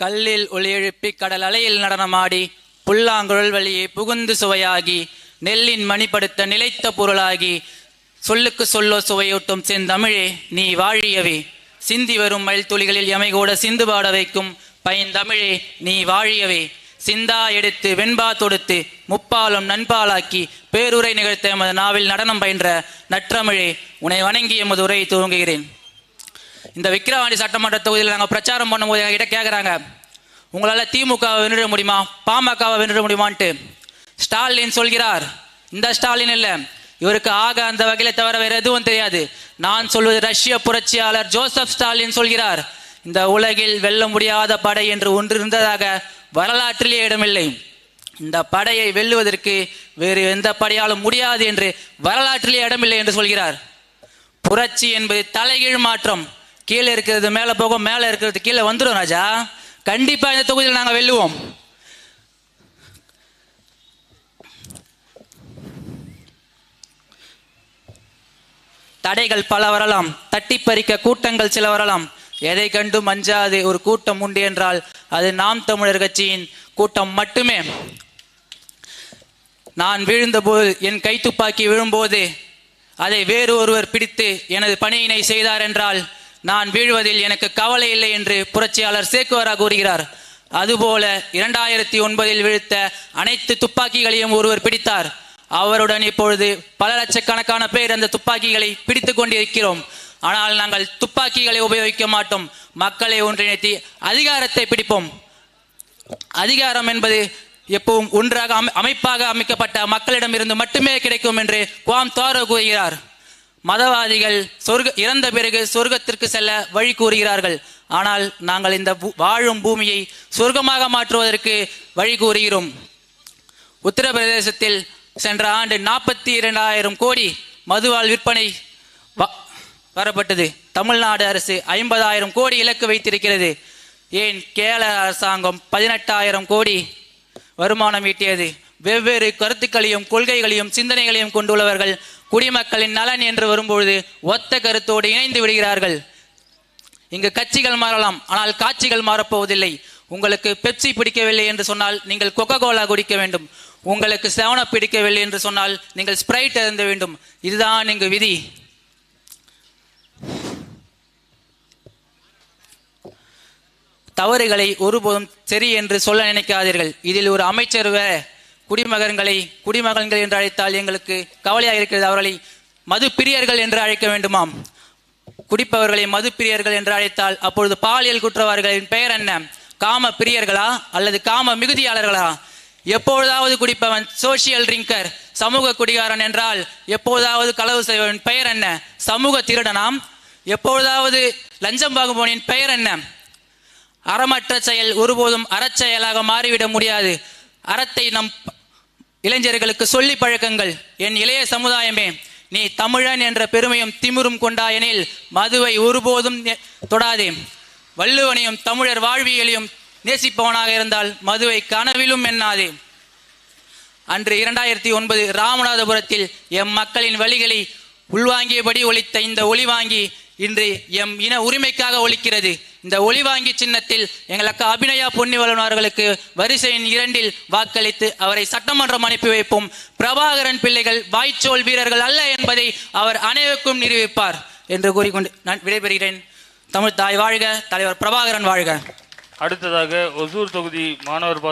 கல்லில் ஒளியெழுப்பி கடல் அலையில் நடனமாடி புல்லாங்குழல் வழியே புகுந்து சுவையாகி நெல்லின் மணிப்படுத்த நிலைத்த பொருளாகி சொல்லுக்கு சொல்லோ சுவையூட்டும் செந்தமிழே நீ வாழியவே. சிந்தி வரும் மயில் துளிகளில் எமை கூட சிந்து பாட வைக்கும் பைந்தமிழே நீ வாழியவே. சிந்தா எடுத்து வெண்பா தொடுத்து முப்பாலும் நண்பாலாக்கி பேருரை நிகழ்த்த எமது நாவில் நடனம் பயின்ற நற்றமிழே உன்னை வணங்கி எமது உரையை துவங்குகிறேன். இந்த விக்கிரவாண்டி சட்டமன்ற தொகுதியில் நாங்கள் பிரச்சாரம் பண்ணும்போது எங்ககிட்ட கேட்குறாங்க உங்களால் திமுகவை வென்றுட முடியுமா? பாமகவை வென்றுட முடியுமான்ட்டு. ஸ்டாலின் சொல்கிறார். இந்த ஸ்டாலின் இல்லை. இவருக்கு ஆக அந்த வகையில் தவிர வேறு எதுவும் தெரியாது. நான் சொல்வது ரஷ்ய புரட்சியாளர் ஜோசப் ஸ்டாலின் சொல்கிறார். இந்த உலகில் வெல்ல முடியாத படை என்று ஒன்று இருந்ததாக வரலாற்றிலே இடமில்லை. இந்த படையை வெல்லுவதற்கு வேறு எந்த படையாலும் முடியாது என்று வரலாற்றிலே இடமில்லை என்று சொல்கிறார். புரட்சி என்பது தலைகீழ் மாற்றம். கீழே இருக்கிறது மேலே போகும் மேலே இருக்கிறது கீழே வந்துடும் ராஜா. கண்டிப்பா இந்த தொகுதியில் நாங்கள் வெல்லுவோம். தடைகள் பல வரலாம். தட்டி பறிக்க கூட்டங்கள் சில வரலாம். எதை கண்டும் அஞ்சாது ஒரு கூட்டம் உண்டு என்றால் அது நாம் தமிழர் கட்சியின் கூட்டம் மட்டுமே. நான் விழுந்தபோது என் கைத்துப்பாக்கி விழும்போது அதை வேறு ஒருவர் பிடித்து எனது பணியினை செய்தார் என்றால் நான் வீழ்வதில் எனக்கு கவலை இல்லை என்று புரட்சியாளர் சேக்குவரா கூறுகிறார். அதுபோல இரண்டாயிரத்தி ஒன்பதில் வீழ்த்த அனைத்து துப்பாக்கிகளையும் ஒருவர் பிடித்தார். அவருடன் இப்பொழுது பல லட்சக்கணக்கான பேர் அந்த துப்பாக்கிகளை பிடித்து கொண்டிருக்கிறோம். ஆனால் நாங்கள் துப்பாக்கிகளை உபயோகிக்க மாட்டோம். மக்களை ஒன்றிணைத்து அதிகாரத்தை பிடிப்போம். அதிகாரம் என்பது எப்பவும் ஒன்றாக அமை- அமைப்பாக அமைக்கப்பட்ட மக்களிடம் இருந்து மட்டுமே கிடைக்கும் என்று குவாம் தாரோ கூறுகிறார். மதவாதிகள் சொர்க்க இறந்த பிறகு சொர்க்கத்திற்கு செல்ல வழி கூறுகிறார்கள். ஆனால் நாங்கள் இந்த வாழும் பூமியை சொர்க்கமாக மாற்றுவதற்கு வழி கூறுகிறோம். உத்தரப்பிரதேசத்தில் சென்ற ஆண்டு நாற்பத்தி இரண்டாயிரம் கோடி மதுவால் விற்பனை வ- வரப்பட்டது. தமிழ்நாடு அரசு ஐம்பதாயிரம் கோடி இலக்கு வைத்திருக்கிறது. ஏன் கேரள அரசாங்கம் பதினெட்டாயிரம் கோடி வருமானம் ஈட்டியது? வெவ்வேறு கருத்துக்களையும் கொள்கைகளையும் சிந்தனைகளையும் கொண்டுள்ளவர்கள் குடிமக்களின் நலன் என்று வரும்பொழுது ஒத்த கருத்தோடு இணைந்து விடுகிறார்கள். இங்கு கட்சிகள் மாறலாம் ஆனால் காட்சிகள் மாறப்போவதில்லை. உங்களுக்கு பெப்சி பிடிக்கவில்லை என்று சொன்னால் நீங்கள் கொக்கோ கோலா குடிக்க வேண்டும். உங்களுக்கு செவனப் பிடிக்கவில்லை என்று சொன்னால் நீங்கள் ஸ்ப்ரைட் எழுந்த வேண்டும். இதுதான் இங்கு விதி. தவறுகளை ஒருபோதும் சரி என்று சொல்ல நினைக்காதீர்கள். இதில் ஒரு அமைச்சர் குடிமகன்களை குடிமகன்கள் என்று அழைத்தால் எங்களுக்கு கவலையாக இருக்கிறது. அவர்களை மது பிரியர்கள் என்று அழைக்க வேண்டுமாம். குடிப்பவர்களை மது பிரியர்கள் என்று அழைத்தால் அப்பொழுது பாலியல் குற்றவாளிகளின் பெயர் என்ன? காம பிரியர்களா அல்லது காம மிகுதியாளர்களா எப்பொழுதாவது குடிப்பவன் சோசியல் ட்ரிங்கர் சமூக குடிகாரன் என்றால் எப்பொழுதாவது களவு செய்வன் பெயர் என்ன? சமூக திருடனாம். எப்பொழுதாவது லஞ்சம் வாங்குபவனின் பெயர் என்ன? அறமற்ற செயல் ஒருபோதும் அறச்செயலாக மாறிவிட முடியாது. அறத்தை நம் இளைஞர்களுக்கு சொல்லி பழக்கங்கள் என் இளைய சமுதாயமே நீ தமிழன் என்ற பெருமையும் திமிரும் கொண்டாயெனில் மதுவை ஒருபோதும் தொடாதே. வள்ளுவனையும் தமிழர் வாழ்வியலையும் நேசிப்பவனாக இருந்தால் மதுவை கனவிலும் எண்ணாதே. அன்று இரண்டாயிரத்தி ஒன்பது ராமநாதபுரத்தில் எம் மக்களின் வழிகளை உள்வாங்கியபடி ஒழித்த இந்த ஒளி வாங்கி இன்று எம் இன உரிமைக்காக ஒலிக்கிறது இந்த ஒளி வாங்கி சின்னத்தில் எங்களுக்கு அபிநயா பொன்னிவலன் அவர்களுக்கு வரிசையின் இரண்டில் வாக்களித்து அவரை சட்டமன்றம் அனுப்பி வைப்போம். பிரபாகரன் பிள்ளைகள் வாய்ச்சோல் வீரர்கள் அல்ல என்பதை அவர் அனைவருக்கும் நிரூபிப்பார் என்று கூறிக்கொண்டு நான் விடைபெறுகிறேன். தமிழ் தாய் வாழ்க தலைவர் பிரபாகரன் வாழ்க. அடுத்ததாக ஒசூர் தொகுதி மாணவர் பாச